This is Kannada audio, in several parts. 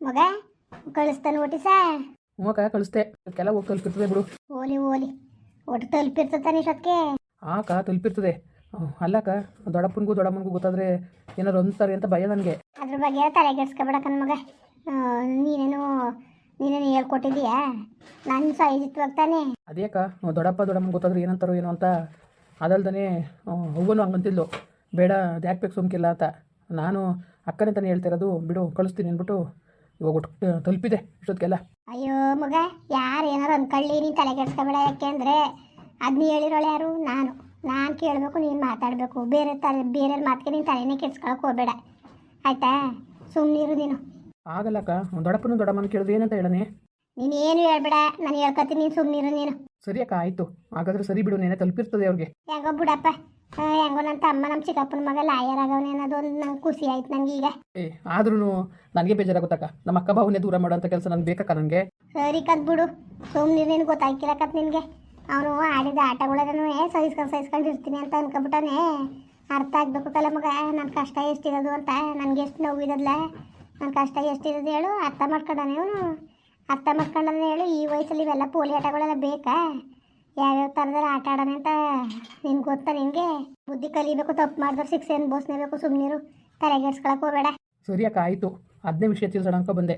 ಮಗ ಕಳಿಸ್ತಾನೆ ಓಟಿಸ ಮಗ ಕಳಿಸ್ತೆ. ಅದಕ್ಕೆಲ್ಲ ಹೋಗಿ ತಲುಪಿರ್ತದೆ ಬಿಡು. ಓಲಿ ಓಲಿ ಒಟ್ಟು ತಲುಪಿರ್ತತಾನೆ ಶಕ್ಕೆ ಆಕ ತಲುಪಿರ್ತದೆ. ಅಲ್ಲಕ್ಕ ದೊಡ್ಡಪ್ಪನಿಗೂ ದೊಡ್ಡಮ್ಮನಿಗೂ ಗೊತ್ತಾದ್ರೆ ಏನಾರು ಅಂತಾರೆ ಅಂತ ಭಯ ನನಗೆ. ಅದ್ರ ಬಗ್ಗೆ ತಲೆಗೆಡ್ಸ್ಕೊಬೇಡ ಕಣ್ ಮಗ. ನೀನೇನು ನೀನೇನು ಹೇಳ್ಕೊಟ್ಟಿದೀಯಾ ನನ್ನ ಸೈಜಿತ್ವಾಗ ತಾನೆ. ಅದೇಕ ದೊಡ್ಡಪ್ಪ ದೊಡ್ಡಮ್ಮನ ಗೊತ್ತಾದ್ರೆ ಏನಂತಾರೋ ಏನೋ ಅಂತ. ಅದಲ್ದೇ ಅವ್ವನು ಹಂಗಂತಿದ್ಲು ಬೇಡ ಅದು ಯಾಕೆ ಬೇಕು ಸುಮ್ಕಿಲ್ಲ ಅಂತ. ನಾನು ಅಕ್ಕನೇ ತಾನೇ ಹೇಳ್ತಿರೋದು ಬಿಡು ಕಳಿಸ್ತೀನಿ ಅಂದ್ಬಿಟ್ಟು ಇವಾಗ ಒಟ್ಟು ತಲುಪಿದೆ ಇಷ್ಟೊತ್ತಿಗೆಲ್ಲ. ಅಯ್ಯೋ ಮಗ ಯಾರು ಏನಾರು ಅನ್ಕೊಳ್ಳಿ ನೀನು ತಲೆಗೆಡ್ಸ್ಕೊಬೇಡ ಯಾಕೆಂದ್ರೆ ಅದನ್ನ ಹೇಳಿರೋಳು ಯಾರು? ನಾನು. ನಾನು ಕೇಳಬೇಕು ನೀನು ಮಾತಾಡಬೇಕು. ಬೇರೆ ತಲೆ ಬೇರೆ ಮಾತಿಗೆ ನೀನು ತಲೆನೇ ಕೆಡ್ಸ್ಕೊಳಕ್ಕೆ ಹೋಗಬೇಡ. ಆಯ್ತಾ? ಸುಮ್ಮನಿರು ನೀನು. ಆಗಲ್ಲಕ್ಕ ದೊಡ್ಡಪ್ಪನ ದೊಡ್ಡಮ್ಮನ ಕೇಳಿದ್ರು ಏನಂತ ಹೇಳನೆ ನೀನು ಏನು ಹೇಳ್ಬೇಡ ನಾನು ಹೇಳ್ಕೊತೀನಿ ನೀನು ಸುಮ್ಮನಿರು ನೀನು. ಸರಿ ಅಕ್ಕ ಆಯಿತು. ಹಾಗಾದ್ರೆ ಸರಿ ಬಿಡು ನೇನೆ ತಲುಪಿರ್ತದೆ ಅವ್ರಿಗೆ. ಹೆಂಗೋ ಬಿಡಪ್ಪ. ಹೆಂಗೋ ನನ್ನ ತಮ್ಮ ನಮ್ಮ ಚಿಕ್ಕಪ್ಪನ ಮಗ ಲಾಯರ್ ಆಗವನೇ ಅನ್ನೋದು ಒಂದು ನಂಗೆ ಖುಷಿ ಆಯ್ತು ನಂಗೆ ಈಗ. ಏ ಆದ್ರೂ ನನಗೆ ಬೇಜಾರಾಗುತ್ತಕ್ಕ ನಮ್ಮ ಅಕ್ಕ ಭಾವನೆ ದೂರ ಮಾಡೋಂಥ ಕೆಲಸ ನನಗೆ ಬೇಕಕ್ಕ ನನಗೆ ಸರಿ ಕತ್ ಬಿಡು. ಸುಮ್ಮನೆ ನೀನು ಗೊತ್ತಾಗಿಲ್ಲಕತ್ ನಿನಗೆ. ಅವನು ಆಡಿದ ಆಟಗಳದನು ಸಹಿಸ್ಕೊಂಡು ಸಹಿಸ್ಕೊಂಡು ಇರ್ತೀನಿ ಅಂತ ಅನ್ಕೊಬಿಟ್ಟವನೇ. ಅರ್ಥ ಆಗ್ಬೇಕು ಕಲ ಮಗ ನನ್ನ ಕಷ್ಟ ಎಷ್ಟಿರೋದು ಅಂತ. ನನಗೆ ಎಷ್ಟು ನೋವಿರೋದ್ಲ ನನ್ನ ಕಷ್ಟ ಎಷ್ಟಿರೋದು ಹೇಳು ಅರ್ಥ ಮಾಡ್ಕೊಂಡಾನೆ ಅವನು ಅರ್ಥ ಮಾಡ್ಕೊಂಡಾನೆ ಹೇಳು ಈ ವಯಸ್ಸಲ್ಲಿ ಇವೆಲ್ಲ ಪೋಲಿ ಆಟಗಳೆಲ್ಲ ಬೇಕಾ? ಯಾವ್ಯಾವ ಥರದಲ್ಲಿ ಆಟ ಆಡೋಣ ಅಂತ ನಿನ್ಗೆ ಗೊತ್ತಾ ನಿನಗೆ? ಬುದ್ಧಿ ಕಲಿಬೇಕು ತಪ್ಪು ಮಾಡಿದ್ರೆ ಶಿಕ್ಷೆ ಅನ್ಬೋಸ್ನೇಬೇಕು ಸುಮ್ಮನಿರು ತಲೆಗೆಡ್ಸ್ಕೊಳಕ್ಕೆ ಹೋಗಬೇಡ. ಸರಿ ಅಕ್ಕ ಆಯಿತು. ಅದನ್ನೇ ವಿಷಯ ತಿಳಿಸೋಣ ಅನ್ಕೊ ಬಂದೆ.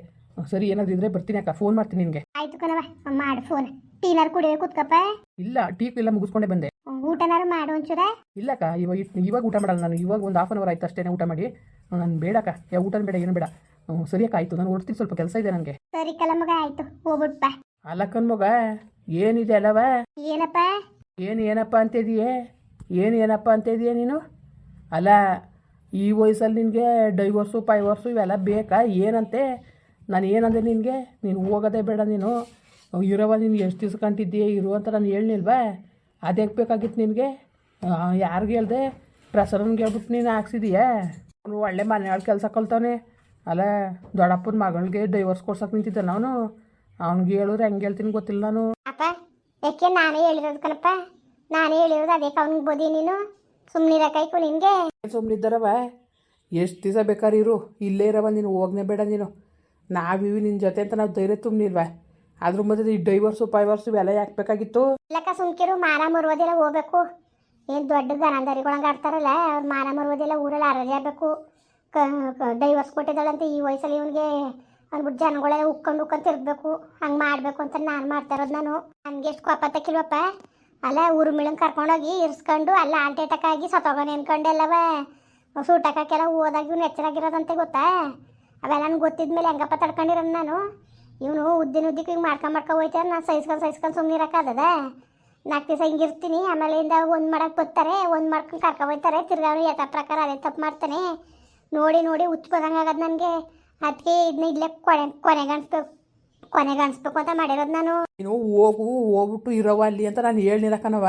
ಸರಿ ಏನಾದ್ರು ಇದ್ರೆ ಬರ್ತೀನಿ ಅಕ್ಕ. ಫೋನ್ ಮಾಡ್ತೀನಿ ನಿನಗೆ. ಆಯ್ತು ಕಣವ ಮಾಡು ಫೋನ್. ಟೀನಾರು ಕುಡಿಯೋ ಕುತ್ಕಪ್ಪ? ಇಲ್ಲ ಟೀ ಎಲ್ಲ ಮುಗಿಸ್ಕೊಂಡೆ ಬಂದೆ. ಊಟನಾರು ಮಾಡು ಒಂಚೂರ. ಇಲ್ಲಕ್ಕ ಇವಾಗ ಇವಾಗ ಊಟ ಮಾಡಲ್ಲ ನಾನು. ಇವಾಗ ಒಂದು ಹಾಫ್ ಅನ್ ಅವರ್ ಆಯ್ತು ಅಷ್ಟೇ ಊಟ ಮಾಡಿ. ನಾನು ಬೇಡಕ್ಕ ಯಾವ ಊಟ ಬೇಡ ಏನು ಬೇಡ. ಸರಿ ಅಕ್ಕ ಆಯ್ತು. ನಾನು ಹೊಡ್ತೀನಿ ಸ್ವಲ್ಪ ಕೆಲಸ ಇದೆ ನನಗೆ. ಸರಿ ಕಲಮಗ ಆಯ್ತು. ಹೋಗ್ಬಿಟ್ಟ ಬಾ. ಅಲ್ಲಕ್ಕನ್ ಮಗ. ಏನಿದೆ ಅಲ್ಲವ ಏನಪ್ಪ? ಏನು ಏನಪ್ಪ ಅಂತಿದೀಯೇ? ಏನು ಏನಪ್ಪ ಅಂತಿದೀಯ ನೀನು? ಅಲ್ಲ ಈ ವಯಸ್ಸಲ್ಲಿ ನಿನಗೆ ಡೈವರ್ಸು ಪೈವರ್ಸು ಇವೆಲ್ಲ ಬೇಕಾ? ಏನಂತೆ? ನಾನು ಏನಂದೆ ನಿನಗೆ? ನೀನು ಹೋಗೋದೇ ಬೇಡ ನೀನು. ಇರೋವ ನೀನು ಎಷ್ಟು ದಿವ್ಸ ಕಂಟಿದ್ದೀಯ ಇರು ಅಂತ ನಾನು ಹೇಳಿಲ್ವಾ ಅದಕ್ಕೆ ಬೇಕಾಗಿತ್ತು ನಿನಗೆ? ಯಾರಿಗೂ ಹೇಳ್ದೆ? ಪ್ರಸರನ್ಗೆ ಹೇಳ್ಬಿಟ್ಟು ನೀನು ಹಾಕ್ಸಿದೀಯಾ? ಅವನು ಒಳ್ಳೆ ಮನೆಯೊಳಗೆ ಕೆಲಸ ಕಲ್ತವನೆ. ಅಲ್ಲ ದೊಡ್ಡಪ್ಪನ ಮಗಳಿಗೆ ಡೈವರ್ಸ್ ಕೊಡ್ಸಕ್ಕೆ ನಿಂತಿದ್ದಾನೆ ಅವನು. ಅವ್ನಿಗೆ ಹೇಳಿದ್ರೆ ಹೆಂಗೆ ಹೇಳ್ತೀನಿ ಗೊತ್ತಿಲ್ಲ ನಾನು. ಅಪ್ಪ ಯಾಕೆ ನಾನೇ ಹೇಳಿರೋದು ಕಣಪ್ಪ? ನಾನೇ ಹೇಳಿರೋದು ಅದಕ್ಕೆ ಅವ್ನಿಗೆ ಬೋದಿ ನೀನು. ಸುಮ್ಮನಿರಕಾಯ್ಕು ನಿನಗೆ. ಸುಮ್ಮನಿದ್ದಾರವ ಎಷ್ಟು ದಿವಸ ಬೇಕಾದ್ರೆ ಇರು. ಇಲ್ಲೇ ಇರವ ನೀನು ಹೋಗ್ನೇ ಬೇಡ ನೀನು. ನಾವಿವಿ ನಿನ್ನ ಜೊತೆ ಅಂತ ನಾವು ಧೈರ್ಯ ತುಂಬಿಲ್ವಾ ಅದ್ರ ಮಧ್ಯೆ ಈ ಡೈವರ್ಸು ಪೈವರ್ಸು ಇವೆಲ್ಲ ಯಾಕೆ ಬೇಕಾಗಿತ್ತು? ಇಲ್ಲಕ್ಕ ಸುಮ್ಕಿರು ಮಾನ ಮರುವುದೆಲ್ಲ ಹೋಗ್ಬೇಕು. ಏನು ದೊಡ್ಡ ಗನಂದರಿಗಳಂಗೆ ಆಡ್ತಾರಲ್ಲ ಅವ್ರು ಮಾನ ಮರುವುದೆಲ್ಲ ಊರಲ್ಲಿ ಆರೋಗ್ಯ ಆಗಬೇಕು. ಡೈವರ್ಸ್ ಕೊಟ್ಟಿದ್ದಾಳಂತೆ ಈ ವಯಸ್ಸಲ್ಲಿ ಇವನಿಗೆ. ಅಂದ್ಬಿಟ್ಟು ಜನಗಳೆಲ್ಲ ಉಕ್ಕೊಂಡು ಉಕ್ಕೊಂಡು ತಿರ್ಗಬೇಕು ಹಂಗೆ ಮಾಡಬೇಕು ಅಂತ ನಾನು ಮಾಡ್ತಾ ಇರೋದು ನಾನು. ನನಗೆ ಎಷ್ಟು ಕೋಪ ತಕ್ಕಿಲ್ವಪ್ಪ? ಅಲ್ಲ ಊರುಮಿಳಂಗೆ ಕರ್ಕೊಂಡೋಗಿ ಇರ್ಸ್ಕೊಂಡು ಅಲ್ಲ ಹಾರ್ಟ್ ಅಟ್ಯಾಕ್ ಆಗಿ ಸತ್ತೋಗೋನೆ ಅನ್ಕೊಂಡೆಲ್ಲವ ಸೂಟಕ್ಕೆಲ್ಲ ಹೋದಾಗ ಇವ್ನು ಎಚ್ಚರಾಗಿರೋದಂತೆ ಗೊತ್ತಾ? ಅವೆಲ್ಲ ನನಗೆ ಗೊತ್ತಿದ್ಮೇಲೆ ಹೆಂಗಪ್ಪ ತಡ್ಕೊಂಡಿರೋದು ನಾನು? ಇವನು ಉದ್ದಿನ ಉದ್ದಿಕ್ಕೆ ಹಿಂಗೆ ಮಾಡ್ಕೊಂಡು ಮಾಡ್ಕೊಂಡು ಹೋಯ್ತಾರೆ ನಾನು ಸಹಿಸ್ಕೊಂಡು ಸಹಿಸ್ಕೊಂಡು ಸುಮ್ಮನೆ ಇರೋಕ್ಕಾಗದ ನಾಲ್ಕು ದಿವಸ ಹಿಂಗಿರ್ತೀನಿ ಆಮೇಲಿಂದ ಒಂದು ಮಾಡಕ್ಕೆ ಬರ್ತಾರೆ, ಒಂದು ಮಾಡ್ಕೊಂಡು ಕರ್ಕೊ ಹೋಯ್ತಾರೆ, ತಿರ್ಗಾ ಅವ್ನು ಯಥ ಪ್ರಕಾರ ಅದೇ ತಪ್ಪು ಮಾಡ್ತಾನೆ. ನೋಡಿ ನೋಡಿ, ಹುಚ್ಚು ಬಂದಂಗೆ ಆಗೋದು ನನಗೆ. ಅದಕ್ಕೆ ಇದನ್ನ ಇಲ್ಲೇ ಕೊನೆ ಕೊನೆಗಣಿಸ್ಬೇಕು ಕೊನೆಗಣಿಸ್ಬೇಕು ಅಂತ ಮಾಡಿರೋದು ನಾನು. ನೀನು ಹೋಗು, ಹೋಗ್ಬಿಟ್ಟು ಇರೋವ ಅಲ್ಲಿ ಅಂತ ನಾನು ಹೇಳಿಲ್ಲ ಕಣವ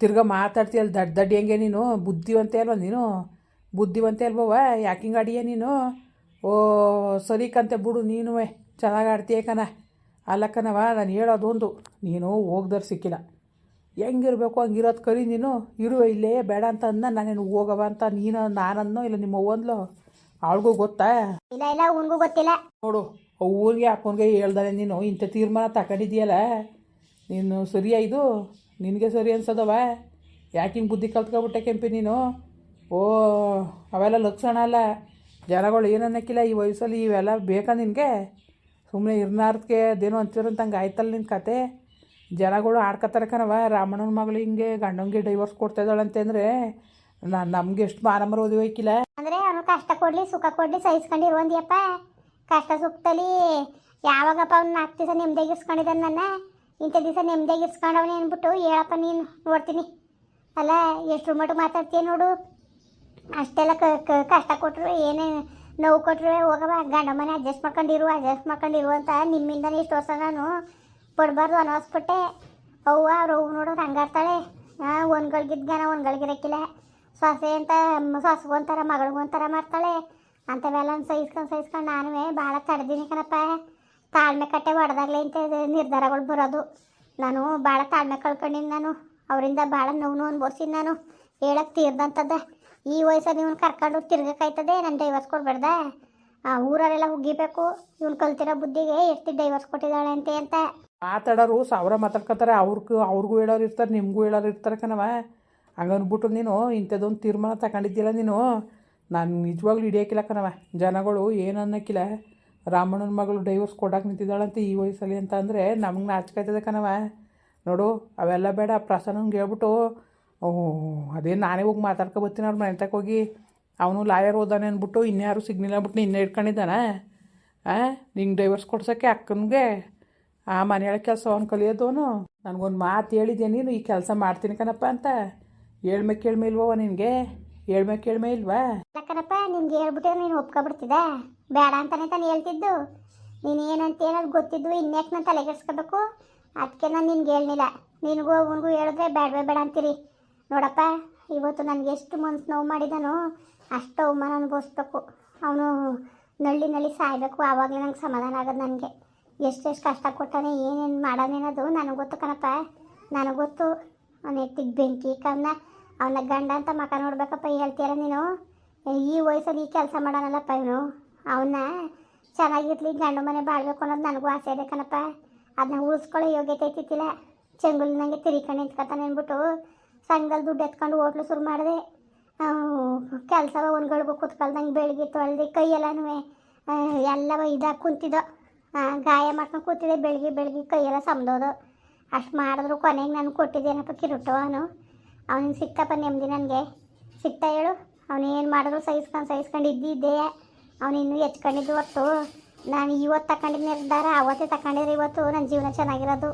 ತಿರ್ಗಾ ಮಾತಾಡ್ತೀಯಲ್ಲ ದಡ್ಡ ದಡ್ಡಿ ಹೆಂಗೆ ನೀನು? ಬುದ್ಧಿವಂತೆ ಅಲ್ವ ನೀನು? ಬುದ್ಧಿವಂತೆ ಅಲ್ವವ ಯಾಕೆ ಹಿಂಗೆ ಆಡಿಯ ನೀನು? ಓ, ಸರಿ ಕಂತೆ ಬಿಡು ನೀನು ಚೆನ್ನಾಗಿ ಆಡ್ತೀಯ ಕಣ. ಅಲ್ಲ ನಾನು ಹೇಳೋದೊಂದು ನೀನು ಹೋಗ್ದರ್ ಸಿಕ್ಕಿಲ್ಲ. ಹೆಂಗಿರ್ಬೇಕು ಹಂಗಿರೋದು ಕರಿ ನೀನು. ಇರು ಇಲ್ಲೇ, ಬೇಡ ಅಂತ ಅಂದ ನಾನೇನು ಹೋಗವ ಅಂತ ನೀನು, ನಾನನ್ನೋ ಇಲ್ಲ ನಿಮ್ಮ ಅವ್ವಂದ್ಲೋ? ಅವಳಿಗೂ ಗೊತ್ತಾ? ಇಲ್ಲ ಇಲ್ಲ ಅವನಿಗೂ ಗೊತ್ತಿಲ್ಲ. ನೋಡು ಊರಿಗೆ ಅಪ್ಪನಿಗೆ ಹೇಳ್ದಾರೆ ನೀನು ಇಂಥ ತೀರ್ಮಾನ ತಗೊಂಡಿದ್ದೀಯಲ್ಲ ನೀನು ಸರಿಯಾ ಇದು? ನಿನಗೆ ಸರಿ ಅನ್ಸದವ? ಯಾಕೆ ಹಿಂಗೆ ಬುದ್ಧಿ ಕಲ್ತ್ಕೊಬಿಟ್ಟೆ ಕೆಂಪಿ ನೀನು? ಓ ಅವೆಲ್ಲ ಲಕ್ಷಣ ಅಲ್ಲ. ಜನಗಳು ಏನನ್ನಕ್ಕಿಲ್ಲ ಈ ವಯಸ್ಸಲ್ಲಿ ಇವೆಲ್ಲ ಬೇಕಾ ನಿನಗೆ? ಸುಮ್ಮನೆ ಇರ್ನಾರ್ದಕ್ಕೆ ಅದೇನೋ ಅಂತಿರಂತ ಹಂಗೆ ಆಯ್ತಲ್ಲ ನಿನ್ನ ಕತೆ? ಜನಗಳು ಆಡ್ಕೊತಾರೆ ಕಣವ ರಾಮಣ್ಣನ ಮಗಳು ಹಿಂಗೆ ಗಂಡಂಗೆ ಡೈವರ್ಸ್ ಕೊಡ್ತಾ ಅಂತಂದರೆ ಅಂದರೆ ನಾನು ನಮ್ಗೆ ಎಷ್ಟು ಮಾನಮರ ಓದಿ ಹೋಯ್ಕಿಲ್ಲ ಕಷ್ಟ ಕೊಡಲಿ, ಸುಖ ಕೊಡಲಿ, ಸಹಿಸ್ಕೊಂಡು ಇರುವಂದಿಯಪ್ಪ. ಕಷ್ಟ ಸುಖದಲ್ಲಿ ಯಾವಾಗಪ್ಪ ಅವ್ನು ನಾಲ್ಕು ದಿವಸ ನೆಮ್ಮದಿಯಾಗಿ ಇಸ್ಕೊಂಡಿದ್ದಾನೆ ನನ್ನ? ಇಂಥ ದಿವಸ ನೆಮ್ಮದಿಯಾಗಿ ಇಸ್ಕೊಂಡವನೇ ಅಂದ್ಬಿಟ್ಟು ಹೇಳಪ್ಪ, ನೀನು ನೋಡ್ತೀನಿ. ಅಲ್ಲ ಎಷ್ಟು ಮಟ್ಟು ಮಾತಾಡ್ತೀಯ ನೋಡು. ಅಷ್ಟೆಲ್ಲ ಕ ಕಷ್ಟ ಕೊಟ್ಟರು ಏನೇ ನೋವು ಕೊಟ್ಟರು ಹೋಗವ ಗಂಡ ಮನೆ ಅಡ್ಜಸ್ಟ್ ಮಾಡ್ಕೊಂಡಿರು ಅಡ್ಜಸ್ಟ್ ಮಾಡ್ಕೊಂಡಿರು ಅಂತ ನಿಮ್ಮಿಂದನೇ ಇಷ್ಟು ವರ್ಷ ನಾನು ಪಡಬಾರ್ದು ಅನ್ನಿಸ್ಬಿಟ್ಟೆ ಅವ್ವ, ಅವ್ರು ಇದ್ದ ನೋಡೋದು ಹಂಗಾಡ್ತಾಳೆ ಒಂದ್ಗಳಿಗಿದ್ಗಾನ ಒಂದ್ಗಳಿಗಿರಕ್ಕಿಲ್ಲ ಸೊಸೆ ಅಂತ ಸೊಸಗೊಂಥರ ಮಗಳಿಗೊಂಥರ ಮಾಡ್ತಾಳೆ. ಅಂಥವೆಲ್ಲ ಸಹಿಸ್ಕೊಂಡು ಸಹಿಸ್ಕೊಂಡು ನಾನು ಭಾಳ ತಡೆದೀನಿ ಕಣಪ್ಪ. ತಾಳ್ಮೆ ಕಟ್ಟೆ ಹೊಡೆದಾಗ್ಲಿ ಅಂತ ನಿರ್ಧಾರಗಳು ಬರೋದು. ನಾನು ಭಾಳ ತಾಳ್ಮೆ ಕಳ್ಕೊಂಡಿನಿ ನಾನು. ಅವರಿಂದ ಭಾಳ ನೋವು ನೋವು ಅನ್ಬೋರ್ಸಿನಿ ನಾನು. ಹೇಳಕ್ಕೆ ತೀರ್ದಂಥದ್ದ ಈ ವಯಸ್ಸಲ್ಲಿ ಇವ್ನು ಕರ್ಕೊಂಡು ತಿರ್ಗಕ್ಕಾಯ್ತದೆ ನಾನು ಡೈವರ್ಸ್ ಆ ಊರಲ್ಲೆಲ್ಲ ಉಗಿಬೇಕು ಇವ್ನು ಕಲ್ತಿರೋ ಬುದ್ಧಿಗೆ ಎಷ್ಟು ಡೈವರ್ಸ್ ಕೊಟ್ಟಿದ್ದಾಳೆ ಅಂತೆ ಅಂತ. ಮಾತಾಡೋರು ಸಾವಿರ ಮಾತಾಡ್ಕೊತಾರೆ. ಅವ್ರಿಗೂ ಅವ್ರಿಗೂ ಹೇಳೋರು ಇರ್ತಾರೆ, ನಿಮಗೂ ಹೇಳೋರು ಇರ್ತಾರೆ ಕಣವ ಹಂಗನ್ಬಿಟ್ಟು ನೀನು ಇಂಥದ್ದೊಂದು ತೀರ್ಮಾನ ತಗೊಂಡಿದ್ದಿಲ್ಲ ನೀನು, ನಾನು ನಿಜವಾಗ್ಲೂ ಹಿಡಿಯೋಕ್ಕಿಲ್ಲ ಕಣವ ಜನಗಳು ಏನು ಅನ್ನೋಕ್ಕಿಲ್ಲ ರಾಮಣ್ಣನ ಮಗಳು ಡೈವರ್ಸ್ ಕೊಡಕ್ಕೆ ನಿಂತಿದ್ದಾಳಂತೆ ಈ ವಯಸ್ಸಲ್ಲಿ ಅಂತ ಅಂದರೆ ನಮಗೆ ನಾಚಿಕಾಯ್ತದೆ ಕಣವ ನೋಡು, ಅವೆಲ್ಲ ಬೇಡ. ಪ್ರಸನ್ನಂಗೆ ಹೇಳ್ಬಿಟ್ಟು ಅದೇ ನಾನೇ ಹೋಗಿ ಮಾತಾಡ್ಕೊ ಬರ್ತೀನಿ ಅವ್ರ ಮನೆ ಹೋಗಿ. ಅವನು ಲಾಯರ್ ಓದಾನೆ ಅಂದ್ಬಿಟ್ಟು ಇನ್ಯಾರು ಸಿಗ್ನಿಲ್ಲ ಅಂದ್ಬಿಟ್ಟು ನಿನ್ನೆ ಇಟ್ಕೊಂಡಿದ್ದಾನೆ? ಹಾಂ ನಿಂಗೆ ಡೈವರ್ಸ್ ಕೊಡ್ಸೋಕ್ಕೆ ಅಕ್ಕನಿಗೆ? ಆ ಮನೆಯೊಳಗೆ ಕೆಲಸ ಅವ್ನು ಅವನು. ನನಗೊಂದು ಮಾತು ಹೇಳಿದ್ದೆ ನೀನು? ಈ ಕೆಲಸ ಮಾಡ್ತೀನಿ ಕಣಪ್ಪ ಅಂತ. ಹೇಳ್ಮೆ ಕೇಳ್ಮೆ ಇಲ್ವವ ನಿನಗೆ? ಹೇಳ್ಮೆ ಕೇಳ್ಮೆ ಇಲ್ವಾ? ಯಾಕನಪ್ಪ ನಿನ್ಗೆ ಹೇಳ್ಬಿಟ್ಟೆ ನೀನು ಒಪ್ಕೊಬಿಡ್ತಿದ್ದ. ಬೇಡ ಅಂತಾನೆ ತಾನು ಹೇಳ್ತಿದ್ದು. ನೀನು ಏನಂತ ಏನಾದ್ರು ಗೊತ್ತಿದ್ದು ಇನ್ಯಾಕೆ ನಾನು ತಲೆಗೆಡ್ಸ್ಕೋಬೇಕು ಅದಕ್ಕೆ ನಾನು ನಿನ್ಗೆ ಹೇಳಲಿಲ್ಲ ನಿನಗೂ ಅವನಿಗೂ ಹೇಳಿದ್ರೆ ಬೇಡವೇ ಬೇಡ ಅಂತೀರಿ. ನೋಡಪ್ಪ, ಇವತ್ತು ನನಗೆ ಎಷ್ಟು ಮನ್ಸು ನೋವು ಮಾಡಿದಾನೋ ಅಷ್ಟು ಅವಮಾನ ಅನುಭವಿಸ್ಬೇಕು. ಅವನು ನಳ್ಳಿ ನಳ್ಳಿ ಸಾಯಬೇಕು, ಆವಾಗಲೇ ನಂಗೆ ಸಮಾಧಾನ ಆಗೋದು ನನಗೆ. ಎಷ್ಟೆಷ್ಟು ಕಷ್ಟ ಕೊಟ್ಟಾನೆ, ಏನೇನು ಮಾಡೋನೇನದು ನನಗೆ ಗೊತ್ತು ಕಣಪ್ಪ. ನನಗೆ ಗೊತ್ತು. ಅವನ ಎತ್ತಿಗೆ ಬೆಂಕಿ ಕಮ್ಮನ ಅವನ ಗಂಡ ಅಂತ ಮಕ ನೋಡ್ಬೇಕಪ್ಪ ಹೇಳ್ತೀರ ನೀನು. ಈ ವಯಸ್ಸಲ್ಲಿ ಈ ಕೆಲಸ ಮಾಡೋಣಲ್ಲಪ್ಪ ಇವನು. ಅವನ್ನ ಚೆನ್ನಾಗಿರ್ಲಿ, ಗಂಡು ಮನೆ ಬಾಳ್ಬೇಕು ಅನ್ನೋದು ನನಗೂ ಆಸೆ ಇದೆ ಕಣಪ್ಪ. ಅದನ್ನ ಉಳಿಸ್ಕೊಳ್ಳೋ ಯೋಗ್ಯತೆ ಐತಿತ್ತಿಲ್ಲ. ಚೆಂಗುಲ್ ನನಗೆ ನಿಂತ್ಕೊತಾನೆ ಅಂದ್ಬಿಟ್ಟು ಸಂಘದಲ್ಲಿ ದುಡ್ಡು ಎತ್ಕೊಂಡು ಹೋಟ್ಲು ಶುರು ಮಾಡಿದೆ. ಕೆಲಸ ಒಂದ್ಗಳಿಗೂ ಕೂತ್ಕೊಳ್ದಂಗೆ ಬೆಳಗ್ಗೆ ತೊಳೆದು ಕೈಯೆಲ್ಲನೂ ಎಲ್ಲವ ಇದಾಗಿ ಕುಂತಿದ್ದೋ ಗಾಯ ಮಾಡ್ಕೊಂಡು ಕೂತಿದ್ದೆ ಬೆಳಗ್ಗೆ ಬೆಳಗ್ಗೆ ಕೈಯೆಲ್ಲ ಸಮದೋದು. ಅಷ್ಟು ಮಾಡಿದ್ರು ಕೊನೆಗೆ ನಾನು ಕೊಟ್ಟಿದ್ದೇನಪ್ಪ ಕಿರುಟು ಅವನು. ಅವನಿಗೆ ಸಿಕ್ತಪ್ಪ ನೆಮ್ಮದಿ ನನಗೆ. ಸಿಕ್ತಾ ಹೇಳು. ಅವನು ಏನು ಮಾಡಿದ್ರು ಸಹಿಸ್ಕೊಂಡು ಸಹಿಸ್ಕೊಂಡು ಇದ್ದಿದ್ದೆ ಅವನು ಇನ್ನೂ ಹೆಚ್ಕೊಂಡಿದ್ದು ಹೊತ್ತು. ನಾನು ಇವತ್ತು ತಗೊಂಡಿದ್ದ ನಿರ್ಧಾರ, ಅವತ್ತೇ ತಗೊಂಡಿದ್ರೆ ಇವತ್ತು ನನ್ನ ಜೀವನ ಚೆನ್ನಾಗಿರೋದು.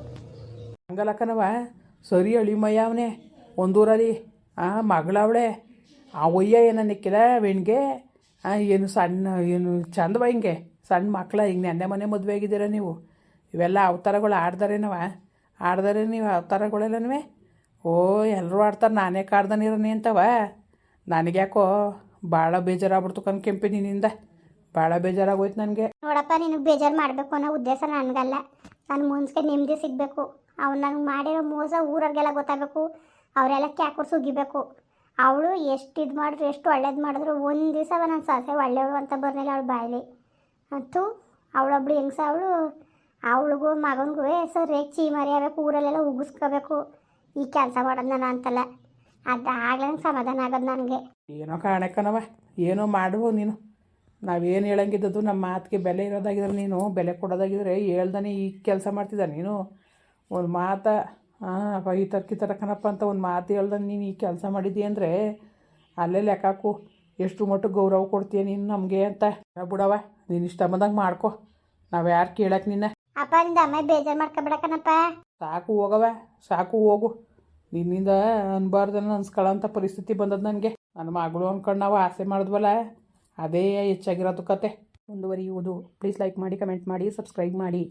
ಹಂಗಲ್ಲಕ್ಕನವ ಸರಿ ಅಳಿಮಯ್ಯ ಅವನೇ. ಒಂದೂರಲ್ಲಿ, ಆ, ಮಗಳವಳೆ. ಆ ಒಯ್ಯ ಏನನ್ನಿಕ್ಕಿಲ್ಲ ಬೆಣ್ಗೆ ಆ, ಏನು ಸಣ್ಣ, ಏನು ಚಂದವ ಹಿಂಗೆ. ಸಣ್ಣ ಮಕ್ಕಳ ಹಿಂಗೆ ನೆನ್ನೆ ಮನೆ ಮದುವೆ ಆಗಿದ್ದೀರ ನೀವು. ಇವೆಲ್ಲ ಅವತಾರಗಳು ಆಡ್ದಾರೇನವ ಆಡ್ದಾರೆ ನೀವು ಅವತಾರಗಳೆಲ್ಲನೂ ಓ ಎಲ್ಲರೂ ಆಡ್ತಾರೆ, ನಾನೇ ಕಾಡ್ದನಿರೋನಿ ಅಂತವ. ನನಗ್ಯಾಕೋ ಭಾಳ ಬೇಜಾರಾಗ್ಬಿಡ್ತು ಕಣ್ ಕೆಂಪಿ ನಿನ್ನಿಂದ. ಭಾಳ ಬೇಜಾರಾಗೋಯ್ತು ನನಗೆ. ನೋಡಪ್ಪ, ನಿನಗೆ ಬೇಜಾರು ಮಾಡಬೇಕು ಅನ್ನೋ ಉದ್ದೇಶ ನನಗಲ್ಲ. ನಾನು ಮುಂಚೆ ನೆಮ್ಮದಿ ಸಿಗಬೇಕು. ಅವ್ನು ನನಗೆ ಮಾಡಿರೋ ಮೋಸ ಊರವ್ರಿಗೆಲ್ಲ ಗೊತ್ತಾಗಬೇಕು. ಅವರೆಲ್ಲ ಕ್ಯಾಕುಡ್ ಸುಗಿಬೇಕು. ಅವಳು ಎಷ್ಟು ಇದು ಮಾಡಿದ್ರು, ಎಷ್ಟು ಒಳ್ಳೇದು ಮಾಡಿದ್ರು, ಒಂದು ದಿವಸ ನನ್ನ ಸೊಸೆ ಒಳ್ಳೆಯವಳು ಅಂತ ಬರ್ನಿಲ್ಲ ಅವಳು ಬಾಯಲ್ಲಿ. ಅಂತೂ ಅವಳೊಬ್ಳು ಹೆಂಗ್ಸ ಅವಳು, ಅವಳಿಗೂ ಮಗನಿಗೂ ಸರಿಯಾಗಿ ಚೀ ಮರಿಯಬೇಕು ಊರಲ್ಲೆಲ್ಲ ಉಗಿಸ್ಕೋಬೇಕು. ಈ ಕೆಲಸ ಮಾಡೋದು ನಾನು ಅಂತಲ್ಲ. ಅದು ಆಗ್ಲೇ ಸಮಾಧಾನ ಆಗೋದು ನನಗೆ. ಏನೋ ಕಾಣಕ್ಕನವ ಏನೋ ಮಾಡು ನೀನು. ನಾವೇನು ಹೇಳಂಗಿದ್ದದ್ದು ನಮ್ಮ ಮಾತಿಗೆ ಬೆಲೆ ಇರೋದಾಗಿದ್ರೆ ನೀನು, ಬೆಲೆ ಕೊಡೋದಾಗಿದ್ರೆ ಹೇಳ್ದಾನೆ ಈ ಕೆಲಸ ಮಾಡ್ತಿದ್ದ ನೀನು. ಒಂದು ಮಾತ ಹಾಂ ಈ ತರ್ಕಿ ತರಕನಪ್ಪ ಅಂತ ಒಂದು ಮಾತು ಹೇಳ್ದಾನೆ ನೀನು ಈ ಕೆಲಸ ಮಾಡಿದ್ದಿ ಅಂದರೆ ಅಲ್ಲೇ ಲೆಕ್ಕಾಕು ಎಷ್ಟು ಮಟ್ಟಿಗೆ ಗೌರವ ಕೊಡ್ತೀಯ ನೀನು ನಮಗೆ ಅಂತ. ಬಿಡವ ನೀನು ಇಷ್ಟ ಬಂದಂಗೆ ಮಾಡ್ಕೊ. ನಾವು ಯಾರು ಕೇಳಕ್ಕೆ ನಿನ್ನ? ಅಪ್ಪ ನಿಂದ ಅಮ್ಮ ಬೇಜಾರು ಮಾಡ್ಕೊಬಿಡಕನಪ್ಪ ಸಾಕು ಹೋಗವ ಸಾಕು ಹೋಗು. ನಿನ್ನಿಂದ ಅನ್ಬಾರ್ದನ್ನ ಅನ್ಸ್ಕೊಳ್ಳೋಂಥ ಪರಿಸ್ಥಿತಿ ಬಂದದ ನನಗೆ. ನನ್ನ ಮಗಳು ಅಂದ್ಕೊಂಡು ನಾವು ಆಸೆ ಮಾಡಿದ್ವಲ್ಲ, ಅದೇ ಹೆಚ್ಚಾಗಿರೋದು ಕತೆ. ಮುಂದುವರಿಯುವುದು. ಪ್ಲೀಸ್ ಲೈಕ್ ಮಾಡಿ ಕಮೆಂಟ್ ಮಾಡಿ ಸಬ್ಸ್ಕ್ರೈಬ್ ಮಾಡಿ.